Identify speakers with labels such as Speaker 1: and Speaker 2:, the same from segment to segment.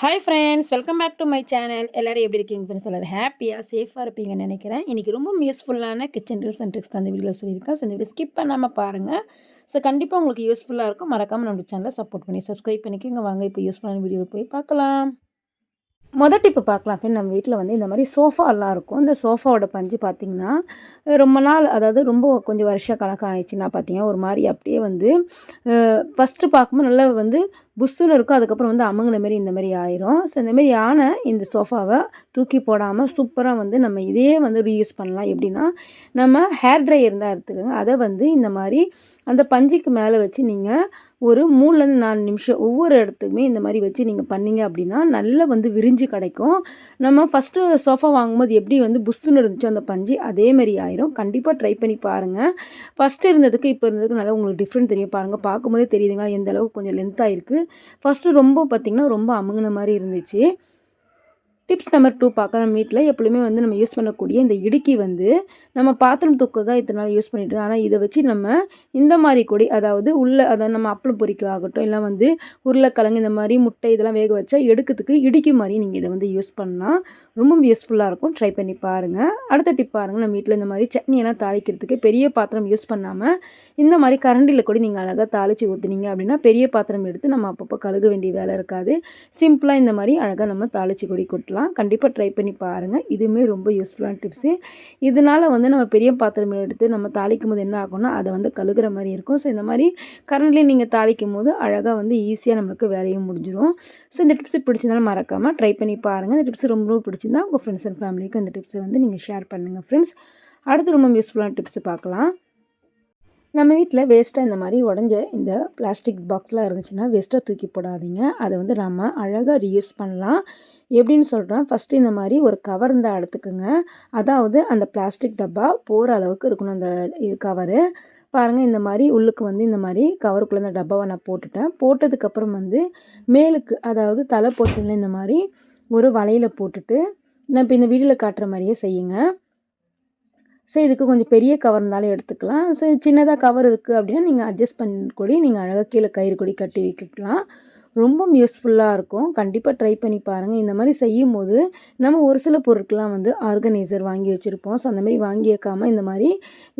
Speaker 1: Hi friends welcome back to my channel எல்லோரும் எப்படி இருக்கீங்க ஃப்ரெண்ட்ஸ் எல்லோரும் ஹாப்பியாக சேஃபாக இருப்பீங்கன்னு நினைக்கிறேன். இன்றைக்கி ரொம்ப யூஸ்ஃபுல்லான கிச்சன் ரூல்ஸ் அண்ட் ட்ரிக்ஸ் அந்த வீடியோவில் சொல்லியிருக்கேன். ஸோ இந்த வீடியோ ஸ்கிப் பண்ணாமல் பாருங்கள் ஸோ கண்டிப்பாக உங்களுக்கு யூஸ்ஃபுல்லாக இருக்கும். மறக்காமல் நம்ம சேனலை சப்போர்ட் பண்ணி சப்ஸ்கிரைப் பண்ணிக்கோங்க. வாங்க இப்போ யூஸ்ஃபுல்லான வீடியோவில் போய் பார்க்கலாம். மொதல் டிப்பு பார்க்கலாம் ஃப்ரெண்ட். நம்ம வீட்டில் வந்து இந்த மாதிரி சோஃபாலாம் இருக்கும். இந்த சோஃபாவோட பஞ்சு பார்த்திங்கன்னா ரொம்ப நாள் அதாவது ரொம்ப கொஞ்சம் வருஷ கணக்காக ஆயிடுச்சுன்னா பார்த்தீங்கன்னா ஒரு மாதிரி அப்படியே வந்து ஃபஸ்ட்டு பார்க்கும்போது நல்லா வந்து புஷ்ஷுன்னு இருக்கும். அதுக்கப்புறம் வந்து அமுங்கின மாரி இந்த மாதிரி ஆயிரும். ஸோ இந்த மாதிரி ஆன இந்த சோஃபாவை தூக்கி போடாமல் சூப்பராக வந்து நம்ம இதே வந்து ரீயூஸ் பண்ணலாம். எப்படின்னா நம்ம ஹேர் ட்ரையர் இருந்தால் எடுத்துக்கோங்க. அதை வந்து இந்த மாதிரி அந்த பஞ்சுக்கு மேலே வச்சு நீங்கள் ஒரு மூணுலேருந்து நாலு நிமிஷம் ஒவ்வொரு இடத்துக்குமே இந்த மாதிரி வச்சு நீங்கள் பண்ணிங்க அப்படின்னா நல்லா வந்து விரிஞ்சு கிடைக்கும். நம்ம ஃபஸ்ட்டு சோஃபா வாங்கும்போது எப்படி வந்து புஷ்ஷுன்னு இருந்துச்சோ அந்த பஞ்சு அதே மாதிரி ஆயிரும். கண்டிப்பாக ட்ரை பண்ணி பாருங்கள் ஃபஸ்ட்டு இருந்ததுக்கு இப்போ இருந்ததுக்கு நல்லா உங்களுக்கு டிஃப்ரெண்ட் தெரியும். பாருங்கள் பார்க்கும்போதே தெரியுதுங்களா? எந்த அளவுக்கு கொஞ்சம் லென்த்தாக இருக்குது ஃபஸ்ட்டு ரொம்ப பார்த்திங்கன்னா ரொம்ப அமுங்கின மாதிரி இருந்துச்சு. டிப்ஸ் நம்பர் டூ பார்க்கலாம் வீட்டில் எப்பொழுதுமே வந்து நம்ம யூஸ் பண்ணக்கூடிய இந்த இடுக்கி வந்து நம்ம பாத்திரம் தூக்கு தான் இத்தனை நாள் யூஸ் பண்ணிட்டு ஆனால் இதை வச்சு நம்ம இந்த மாதிரி கொடி அதாவது உள்ள அதை நம்ம அப்பளம் பொறிக்க ஆகட்டும் இல்லை வந்து உருளைக்கிழங்கு இந்த மாதிரி முட்டை இதெல்லாம் வேக வச்சா எடுக்கிறதுக்கு இடுக்கி மாதிரி நீங்கள் இதை வந்து யூஸ் பண்ணலாம். ரொம்ப யூஸ்ஃபுல்லாக இருக்கும். ட்ரை பண்ணி பாருங்கள் அடுத்த டிப் பாருங்கள் நம்ம வீட்டில் இந்த மாதிரி சட்னியெல்லாம் தாளிக்கிறதுக்கு பெரிய பாத்திரம் யூஸ் பண்ணாமல் இந்த மாதிரி கரண்டியில் கூட நீங்கள் அழகாக தாளித்து ஊற்றுனீங்க அப்படின்னா பெரிய பாத்திரம் எடுத்து நம்ம அப்பப்போ கழுக வேண்டிய வேலை இருக்காது. சிம்பிளாக இந்த மாதிரி அழகாக நம்ம தாளித்து கொடி கொட்டலாம். பண்ணலாம். கண்டிப்பாக ட்ரை பண்ணி பாருங்கள் இதுவுமே ரொம்ப யூஸ்ஃபுல்லான டிப்ஸு இதனால் வந்து நம்ம பெரிய பாத்திரம் எடுத்து நம்ம தாளிக்கும் போது என்ன ஆகும்னா அதை வந்து கழுகுற மாதிரி இருக்கும். ஸோ இந்த மாதிரி கரண்ட்லேயே நீங்கள் தாளிக்கும் போது அழகாக வந்து ஈஸியாக நம்மளுக்கு வேலையும் முடிஞ்சிடும் ஸோ இந்த டிப்ஸ் பிடிச்சிருந்தாலும் மறக்காமல் ட்ரை பண்ணி பாருங்கள் இந்த டிப்ஸ் ரொம்ப ரொம்ப பிடிச்சிருந்தா உங்கள் ஃப்ரெண்ட்ஸ் அண்ட் ஃபேமிலிக்கும் இந்த டிப்ஸை வந்து நீங்கள் ஷேர் பண்ணுங்கள் ஃப்ரெண்ட்ஸ் அடுத்து ரொம்ப யூஸ்ஃபுல்லான டிப்ஸ் பார்க்கலாம். நம்ம வீட்டில் வேஸ்ட்டாக இந்த மாதிரி உடஞ்ச இந்த பிளாஸ்டிக் பாக்ஸ்லாம் இருந்துச்சுன்னா வேஸ்ட்டாக தூக்கி போடாதீங்க. அதை வந்து நம்ம அழகாக ரீயூஸ் பண்ணலாம். எப்படின்னு சொல்கிறேன் ஃபஸ்ட்டு இந்த மாதிரி ஒரு கவர் இருந்தால் எடுத்துக்கோங்க. அதாவது அந்த பிளாஸ்டிக் டப்பா போகிற அளவுக்கு இருக்கணும் அந்த இது கவரு பாருங்கள் இந்த மாதிரி உள்ளுக்கு வந்து இந்த மாதிரி கவருக்குள்ளே இந்த டப்பாவை நான் போட்டுட்டேன். போட்டதுக்கப்புறம் வந்து மேலுக்கு அதாவது தலை போர்ஷனில் இந்த மாதிரி ஒரு வலையில் போட்டுட்டு நான் இப்போ இந்த வீடியோவில் காட்டுற மாதிரியே செய்யுங்க. ஸோ இதுக்கு கொஞ்சம் பெரிய கவர் இருந்தாலும் எடுத்துக்கலாம். ஸோ சின்னதாக கவர் இருக்குது அப்படின்னா நீங்கள் அட்ஜஸ்ட் பண்ணி கூடி நீங்கள் அழகாக கீழே கயிறு கொடி கட்டி வைக்கலாம். ரொம்பவும் யூஸ்ஃபுல்லாக இருக்கும். கண்டிப்பாக ட்ரை பண்ணி பாருங்கள் இந்த மாதிரி செய்யும் போது நம்ம ஒரு சில பொருட்கள்லாம் வந்து ஆர்கனைசர் வாங்கி வச்சுருப்போம். ஸோ அந்த மாதிரி வாங்கி வைக்காமல் இந்த மாதிரி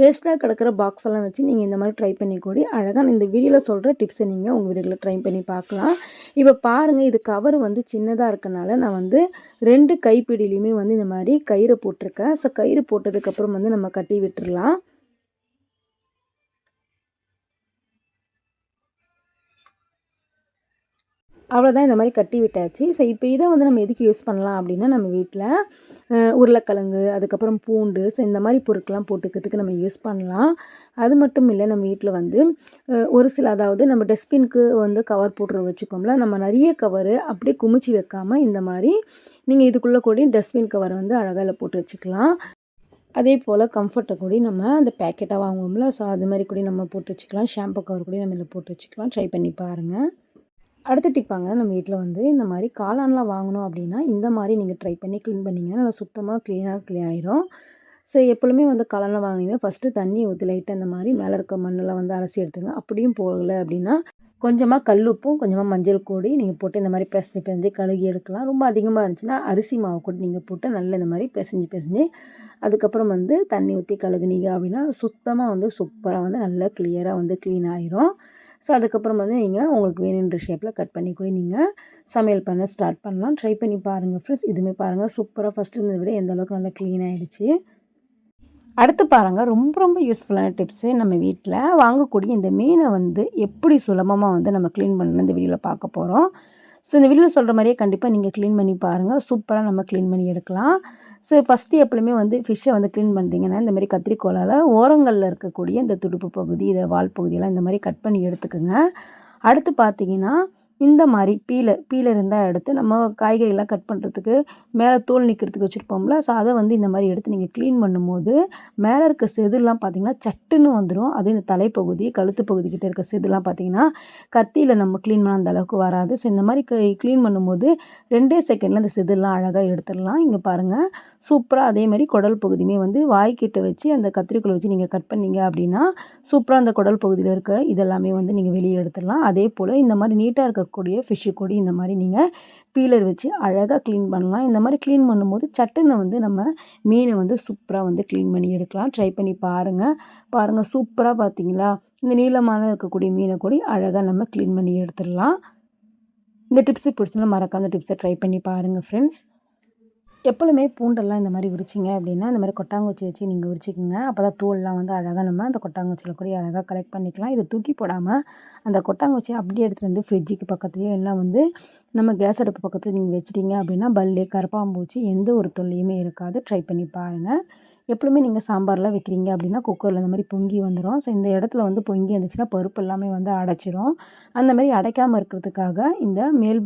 Speaker 1: வேஸ்ட்டாக கிடக்கிற பாக்ஸ் எல்லாம் வச்சு நீங்கள் இந்த மாதிரி ட்ரை பண்ணி கூடி அழகாக இந்த வீடியோவில் சொல்கிற டிப்ஸை நீங்கள் உங்கள் வீடுகளில் ட்ரை பண்ணி பார்க்கலாம். இப்போ பாருங்கள் இது கவர் வந்து சின்னதாக இருக்கனால நான் வந்து ரெண்டு கைப்பிடிலையுமே வந்து இந்த மாதிரி கயிறு போட்டிருக்கேன். ஸோ கயிறு போட்டதுக்கப்புறம் வந்து நம்ம கட்டி விட்டுடலாம் அவ்வளோதான் இந்த மாதிரி கட்டி விட்டாச்சு. ஸோ இப்போ இதை வந்து நம்ம எதுக்கு யூஸ் பண்ணலாம் அப்படின்னா நம்ம வீட்டில் உருளைக்கிழங்கு அதுக்கப்புறம் பூண்டு ஸோ இந்த மாதிரி பொருட்கள்லாம் போட்டுக்கிறதுக்கு நம்ம யூஸ் பண்ணலாம். அது மட்டும் இல்லை நம்ம வீட்டில் வந்து ஒரு சில அதாவது நம்ம டஸ்ட்பினுக்கு வந்து கவர் போட்டு வச்சுக்கோம்ல நம்ம நிறைய கவர் அப்படியே குமிச்சு வைக்காமல் இந்த மாதிரி நீங்கள் இதுக்குள்ளே கூட டஸ்ட்பின் கவர் வந்து அழகாக போட்டு வச்சுக்கலாம். அதே போல் கம்ஃபர்ட்டை கூட நம்ம அந்த பேக்கெட்டாக வாங்குவோம்ல ஸோ அது மாதிரி கூட நம்ம போட்டு வச்சுக்கலாம். ஷாம்பு கவர் கூட நம்ம இதில் போட்டு வச்சுக்கலாம். ட்ரை பண்ணி பாருங்கள் அடுத்த டிப்பாங்க. நம்ம வீட்டில் வந்து இந்த மாதிரி காளான்லாம் வாங்கணும் அப்படின்னா இந்த மாதிரி நீங்கள் ட்ரை பண்ணி க்ளீன் பண்ணிங்கன்னா நல்லா சுத்தமாக க்ளீனாக க்ளீன் ஆயிரும். ஸோ எப்பொழுதுமே வந்து காளான்லாம் வாங்கினீங்கன்னா ஃபஸ்ட்டு தண்ணி ஊற்றி லைட்டாக இந்த மாதிரி மேலே இருக்க மண்ணெல்லாம் வந்து அலசி எடுத்துங்க. அப்படியும் போகலை அப்படின்னா கொஞ்சமாக கல்லுப்பும் கொஞ்சமாக மஞ்சள் கூடி நீங்கள் போட்டு இந்த மாதிரி பிசைஞ்சு பிசைஞ்சு கழுகி எடுக்கலாம். ரொம்ப அதிகமாக இருந்துச்சுன்னா அரிசி மாவு கூட நீங்கள் போட்டு நல்லா இந்த மாதிரி பிசைஞ்சு பிசைஞ்சு அதுக்கப்புறம் வந்து தண்ணி ஊற்றி கழுகுனீங்க அப்படின்னா சுத்தமாக வந்து சூப்பராக வந்து நல்லா கிளியராக வந்து க்ளீன் ஆயிரும். ஸோ அதுக்கப்புறம் வந்து நீங்கள் உங்களுக்கு வேணுன்ற ஷேப்பில் கட் பண்ணி கூட நீங்கள் சமையல் பண்ண ஸ்டார்ட் பண்ணலாம். ட்ரை பண்ணி பாருங்கள் ஃப்ரெண்ட்ஸ் இதுவுமே பாருங்கள் சூப்பராக ஃபஸ்ட்டு இருந்ததை விட எந்த அளவுக்கு நல்லா க்ளீன் ஆகிடுச்சு அடுத்து பாருங்கள் ரொம்ப ரொம்ப யூஸ்ஃபுல்லான டிப்ஸு நம்ம வீட்டில் வாங்கக்கூடிய இந்த மீனை வந்து எப்படி சுலபமாக வந்து நம்ம க்ளீன் பண்ணணும் இந்த வீடியோவில் பார்க்க போகிறோம் ஸோ இந்த வீட்டில் சொல்கிற மாதிரியே கண்டிப்பாக நீங்கள் க்ளீன் பண்ணி பாருங்கள் சூப்பராக நம்ம க்ளீன் பண்ணி எடுக்கலாம். ஸோ ஃபஸ்ட்டு எப்பவுமே வந்து ஃபிஷ்ஷை வந்து க்ளீன் பண்ணுறீங்கன்னா இந்த மாதிரி கத்திரிக்கோளால் ஓரங்களில் இருக்கக்கூடிய இந்த துடுப்பு பகுதி இதை வால் பகுதியெல்லாம் இந்த மாதிரி கட் பண்ணி எடுத்துக்கோங்க. அடுத்து பார்த்தீங்கன்னா இந்த மாதிரி பீலர் பீலர் இருந்தால் எடுத்து நம்ம காய்கறிலாம் கட் பண்ணுறதுக்கு மேலே தோல் நிற்கிறதுக்கு வச்சுருப்போம்ல. ஸோ அதை வந்து இந்த மாதிரி எடுத்து நீங்கள் க்ளீன் பண்ணும்போது மேலே இருக்க செதுலாம் பார்த்திங்கன்னா சட்டுன்னு வந்துடும் அதே இந்த தலைப்பகுதி கழுத்து பகுதிக்கிட்ட இருக்க செதுலாம் பார்த்திங்கன்னா கத்தியில் நம்ம க்ளீன் பண்ண அந்த அளவுக்கு வராது. ஸோ இந்த மாதிரி க்ளீன் பண்ணும்போது ரெண்டே செகண்டில் அந்த செதுலாம் அழகாக எடுத்துடலாம். இங்கே பாருங்கள் சூப்பராக அதே மாதிரி குடல் பகுதியுமே வந்து வாய்க்கிட்ட வச்சு அந்த கத்திரிக்கோள் வச்சு நீங்கள் கட் பண்ணீங்க அப்படின்னா சூப்பராக அந்த குடல் பகுதியில் இருக்க இதெல்லாமே வந்து நீங்கள் வெளியே எடுத்துடலாம். அதே போல் இந்த மாதிரி நீட்டாக இருக்க இருக்கக்கூடிய ஃபிஷ்ஷு கொடி இந்த மாதிரி நீங்கள் பீலர் வச்சு அழகாக க்ளீன் பண்ணலாம். இந்த மாதிரி க்ளீன் பண்ணும்போது சட்டுன்னு வந்து நம்ம மீனை வந்து சூப்பராக வந்து க்ளீன் பண்ணி எடுக்கலாம். ட்ரை பண்ணி பாருங்கள் பாருங்கள் சூப்பராக பார்த்தீங்களா? இந்த நீளமான இருக்கக்கூடிய மீனை கொடி அழகாக நம்ம க்ளீன் பண்ணி எடுத்துடலாம். இந்த டிப்ஸை பிடிச்சினா மறக்காம டிப்ஸை ட்ரை பண்ணி பாருங்கள் ஃப்ரெண்ட்ஸ் எப்பொழுதுமே பூண்டெல்லாம் இந்த மாதிரி உரிச்சிங்க அப்படின்னா இந்த மாதிரி கொட்டாங்குச்சி வச்சு நீங்கள் உரிச்சிக்கோங்க அப்போ தான் தூள்லாம் வந்து அழகாக நம்ம அந்த கொட்டாங்குச்சியில் கூட அழகாக கலெக்ட் பண்ணிக்கலாம். இதை தூக்கி போடாமல் அந்த கொட்டாங்குச்சியை அப்படியே எடுத்துகிட்டு வந்து ஃப்ரிட்ஜுக்கு பக்கத்துலேயோ எல்லாம் வந்து நம்ம கேஸ் அடுப்பு பக்கத்தில் நீங்கள் வச்சிட்டிங்க அப்படின்னா பல்லு கரப்பாம்பூச்சி எந்த ஒரு தொல்லையுமே இருக்காது. ட்ரை பண்ணி பாருங்கள் எப்பவுமே நீங்கள் சாம்பார்லாம் வைக்கிறீங்க அப்படின்னா குக்கரில் இந்த மாதிரி பொங்கி வந்துடும் ஸோ இந்த இடத்துல வந்து பொங்கி வந்துச்சுன்னா பருப்பு எல்லாமே வந்து அடைச்சிரும். அந்த மாதிரி அடைக்காமல் இருக்கிறதுக்காக இந்த மேல்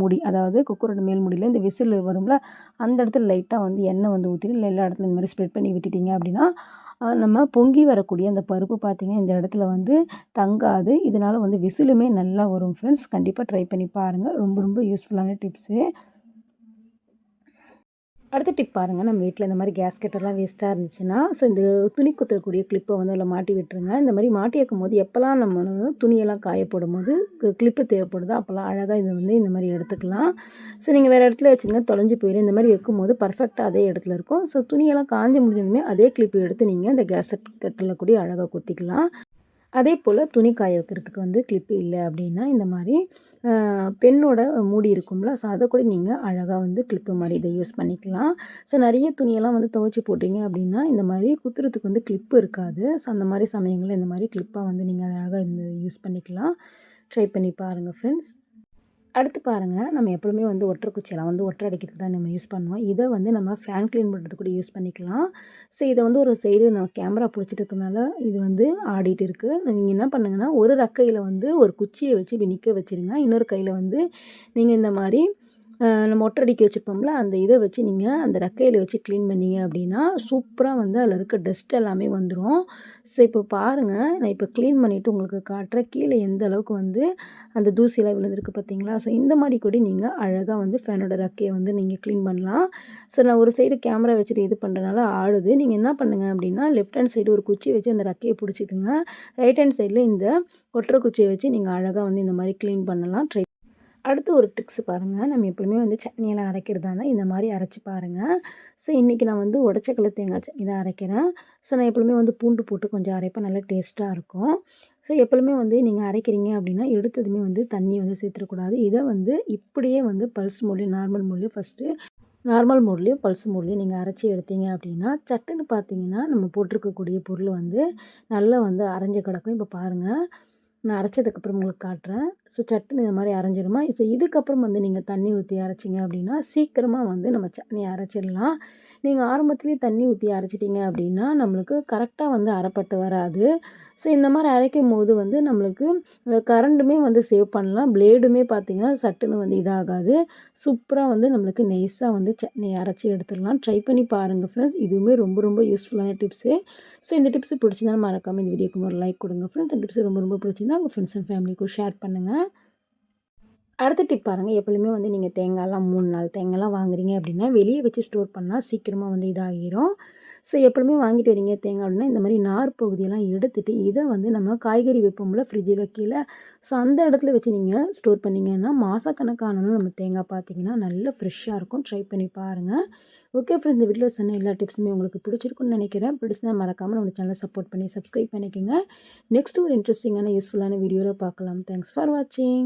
Speaker 1: முடி அதாவது குக்கரோட மேல் முடியில் இந்த விசில் வரும்ல அந்த இடத்துல லைட்டாக வந்து எண்ணெய் வந்து ஊற்றிட்டு இல்லை எல்லா இடத்துல இந்த மாதிரி ஸ்ப்ரெட் பண்ணி விட்டுட்டிங்க அப்படின்னா நம்ம பொங்கி வரக்கூடிய அந்த பருப்பு பார்த்திங்கன்னா இந்த இடத்துல வந்து தங்காது. இதனால் வந்து விசிலுமே நல்லா வரும். ஃப்ரெண்ட்ஸ் கண்டிப்பாக ட்ரை பண்ணி பாருங்கள் ரொம்ப ரொம்ப யூஸ்ஃபுல்லான டிப்ஸு அடுத்த டிப் பாருங்கள் நம்ம வீட்டில் இந்த மாதிரி கேஸ்கெட்டெல்லாம் வேஸ்ட்டாக இருந்துச்சுன்னா ஸோ இந்த துணி குத்துறக்கூடிய கிளிப்பை வந்து அதில் மாட்டி விட்டுருங்க. இந்த மாதிரி மாட்டி வைக்கும் போது எப்போல்லாம் நம்ம துணியெல்லாம் காயப்படும் போது கிளிப்பு தேவைப்படுதோ அப்போல்லாம் அழகாக இதை வந்து இந்த மாதிரி எடுத்துக்கலாம். ஸோ நீங்கள் வேறு இடத்துல வச்சுருங்க தொலைஞ்சு போயிடும் இந்த மாதிரி வைக்கும் போது பர்ஃபெக்டாக அதே இடத்துல இருக்கும். ஸோ துணியெல்லாம் காஞ்சி முடிஞ்சதுமே அதே கிளிப்பு எடுத்து நீங்கள் இந்த கேஸ் கட்டில் கூடிய அழகாக குத்திக்கலாம். அதே போல் துணி காய வைக்கிறதுக்கு வந்து கிளிப்பு இல்லை அப்படின்னா இந்த மாதிரி பெண்ணோட மூடி இருக்கும்ல ஸோ அதை கூட நீங்கள் அழகாக வந்து கிளிப்பு மாதிரி இதை யூஸ் பண்ணிக்கலாம். ஸோ நிறைய துணியெல்லாம் வந்து துவைச்சி போட்டிங்க அப்படின்னா இந்த மாதிரி குத்துறதுக்கு வந்து கிளிப்பு இருக்காது. ஸோ அந்த மாதிரி சமயங்களில் இந்த மாதிரி கிளிப்பாக வந்து நீங்கள் அதை அழகாக இந்த யூஸ் பண்ணிக்கலாம். ட்ரை பண்ணி பாருங்கள் ஃப்ரெண்ட்ஸ் அடுத்து பாருங்கள் நம்ம எப்பவுமே வந்து ஒற்றை குச்சியெல்லாம் வந்து ஒற்றை அடைக்கிறதுக்கு தான் நம்ம யூஸ் பண்ணுவோம். இதை வந்து நம்ம ஃபேன் க்ளீன் பண்ணுறது கூட யூஸ் பண்ணிக்கலாம். ஸோ இதை வந்து ஒரு சைடு நம்ம கேமரா பிடிச்சிட்டு இருக்கனால இது வந்து ஆடிட்டு இருக்குது நீங்கள் என்ன பண்ணுங்கன்னா ஒரு ரக்கையில் வந்து ஒரு குச்சியை வச்சு இப்படி நிற்க வச்சுருங்க. இன்னொரு கையில் வந்து நீங்கள் இந்த மாதிரி நம்ம ஒட்டடிக்க வச்சுருப்போம்ல அந்த இதை வச்சு நீங்கள் அந்த ரெக்கையில் வச்சு க்ளீன் பண்ணிங்க அப்படின்னா சூப்பராக வந்து அதில் இருக்க டஸ்ட் எல்லாமே வந்துடும் ஸோ இப்போ பாருங்கள் நான் இப்போ க்ளீன் பண்ணிவிட்டு உங்களுக்கு காட்டுறேன். கீழே எந்த அளவுக்கு வந்து அந்த தூசியெல்லாம் விழுந்திருக்கு பார்த்தீங்களா? ஸோ இந்த மாதிரி கூட நீங்கள் அழகாக வந்து ஃபேனோட ரெக்கையை வந்து நீங்கள் க்ளீன் பண்ணலாம். ஸோ நான் ஒரு சைடு கேமரா வச்சுட்டு இது பண்ணுறதுனால ஆடுது. நீங்கள் என்ன பண்ணுங்கள் அப்படின்னா லெஃப்ட் ஹேண்ட் சைடு ஒரு குச்சி வச்சு அந்த ரெக்கையை பிடிச்சிக்குங்க. ரைட் ஹேண்ட் சைடில் இந்த ஒற்றை குச்சியை வச்சு நீங்கள் அழகாக வந்து இந்த மாதிரி க்ளீன் பண்ணலாம். ட்ரை அடுத்து ஒரு ட்ரிக்ஸ் பாருங்கள் நம்ம எப்பவுமே வந்து சட்னியெல்லாம் அரைக்கிறதா இருந்தால் இந்த மாதிரி அரைச்சி பாருங்கள் ஸோ இன்றைக்கி நான் வந்து உடச்சக்கல தேங்காய் இதை அரைக்கிறேன். ஸோ நான் எப்பவுமே வந்து பூண்டு போட்டு கொஞ்சம் அரைப்பேன். நல்லா டேஸ்ட்டாக இருக்கும். ஸோ எப்பவுமே வந்து நீங்கள் அரைக்கிறீங்க அப்படின்னா எடுத்ததுமே வந்து தண்ணி வந்து சேர்த்துடக்கூடாது. இதை வந்து இப்படியே வந்து பல்ஸ் மூலியம் நார்மல் மூலியம் ஃபஸ்ட்டு நார்மல் மோட்லேயும் பல்ஸ் மோட்லேயும் நீங்கள் அரைச்சி எடுத்தீங்க அப்படின்னா சட்டுன்னு பார்த்தீங்கன்னா நம்ம போட்டிருக்கக்கூடிய பொருள் வந்து நல்லா வந்து அரைஞ்ச கிடக்கும். இப்போ பாருங்கள் நான் அரைச்சதுக்கப்புறம் உங்களுக்கு காட்டுறேன். ஸோ சட்னி இந்த மாதிரி அரைஞ்சிருமா? ஸோ இதுக்கப்புறம் வந்து நீங்கள் தண்ணி ஊற்றி அரைச்சிங்க அப்படின்னா சீக்கிரமாக வந்து நம்ம சட்னி அரைச்சிடலாம். நீங்கள் ஆரம்பத்துலேயே தண்ணி ஊற்றி அரைச்சிட்டிங்க அப்படின்னா நம்மளுக்கு கரெக்டாக வந்து அரைப்பட்டு வராது. ஸோ இந்த மாதிரி அரைக்கும் போது வந்து நம்மளுக்கு கரண்ட்டுமே வந்து சேவ் பண்ணலாம். பிளேடுமே பார்த்திங்கன்னா சட்டுன்னு வந்து இதாகாது. சூப்பராக வந்து நம்மளுக்கு நெய்ஸாக வந்து சட்னி அரைச்சி எடுத்துடலாம். ட்ரை பண்ணி பாருங்கள் ஃப்ரெண்ட்ஸ் இதுவுமே ரொம்ப ரொம்ப யூஸ்ஃபுல்லான டிப்ஸு ஸோ இந்த டிப்ஸ் பிடிச்சிருந்தாலும் மறக்காமல் இந்த வீடியோக்கு ஒரு லைக் கொடுங்க ஃப்ரெண்ட்ஸ் இந்த டிப்ஸ் ரொம்ப ரொம்ப பிடிச்சிருந்தா உங்கள் ஃப்ரெண்ட்ஸ் அண்ட் ஃபேமிலிக்கும் ஷேர் பண்ணுங்கள் அடுத்த டிப் பாருங்கள் எப்பொழுதுமே வந்து நீங்கள் தேங்காய்லாம் மூணு நாள் தேங்காய்லாம் வாங்குறீங்க அப்படின்னா வெளியே வச்சு ஸ்டோர் பண்ணால் சீக்கிரமாக வந்து இதாகிரும். ஸோ எப்பொழுதுமே வாங்கிட்டு வரீங்க தேங்காய் அப்படின்னா இந்த மாதிரி நார் பகுதியெல்லாம் எடுத்துகிட்டு இதை வந்து நம்ம காய்கறி வைப்போம்ல ஃப்ரிட்ஜில் கீழே. ஸோ அந்த இடத்துல வச்சு நீங்கள் ஸ்டோர் பண்ணிங்கன்னா மாதக்கணக்கானாலும் நம்ம தேங்காய் பார்த்தீங்கன்னா நல்ல ஃப்ரெஷ்ஷாக இருக்கும். ட்ரை பண்ணி பாருங்கள் ஓகே ஃப்ரெண்ட்ஸ் இந்த வீட்டில் சொன்ன எல்லா டிப்ஸுமே உங்களுக்கு பிடிச்சிருக்குன்னு நினைக்கிறேன். பிடிச்சிருந்தா மறக்காமல் நம்ம சேனலை சப்போர்ட் பண்ணி சப்ஸ்கிரைப் பண்ணிக்கோங்க. நெக்ஸ்ட் ஒரு இன்ட்ரெஸ்டிங்கான யூஸ்ஃபுல்லான வீடியோவில் பார்க்கலாம். தேங்க்ஸ் ஃபார் வாட்சிங்